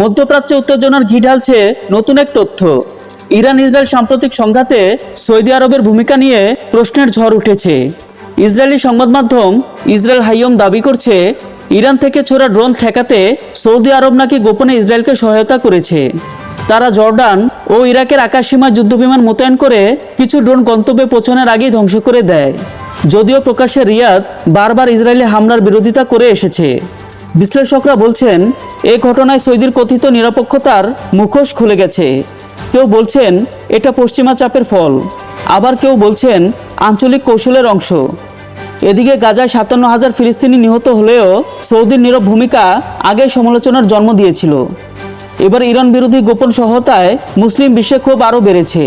মধ্যপ্রাচ্যে উত্তেজনার ঘি ঢালছে নতুন এক তথ্য। ইরান ইসরায়েল সাম্প্রতিক সংঘাতে সৌদি আরবের ভূমিকা নিয়ে প্রশ্নের ঝড় উঠেছে। ইসরায়েলি সংবাদ মাধ্যম ইসরায়েল হাইয়ম দাবি করছে, ইরান থেকে ছোড়া ড্রোন ঠেকাতে সৌদি আরব নাকি গোপনে ইসরায়েলকে সহায়তা করেছে। তারা জর্ডান ও ইরাকের আকাশসীমায় যুদ্ধবিমান মোতায়েন করে কিছু ড্রোন গন্তব্যে পৌঁছানোর আগেই ধ্বংস করে দেয়। যদিও প্রকাশ্যে রিয়াদ বারবার ইসরায়েলি হামলার বিরোধিতা করে এসেছে। বিশ্লেষকরা বলছেন, এ ঘটনায় সৌদির কথিত নিরপেক্ষতার মুখোশ খুলে গেছে। কেউ বলছেন, এটা পশ্চিমা চাপের ফল। আবার কেউ বলছেন, আঞ্চলিক কৌশলের অংশ। এদিকে গাজায় সাতান্ন হাজার ফিলিস্তিনি নিহত হলেও সৌদির নীরব ভূমিকা আগে সমালোচনার জন্ম দিয়েছিল। এবার ইরান বিরোধী গোপন সহায়তায় মুসলিম বিশ্বে ক্ষোভ আরও বেড়েছে।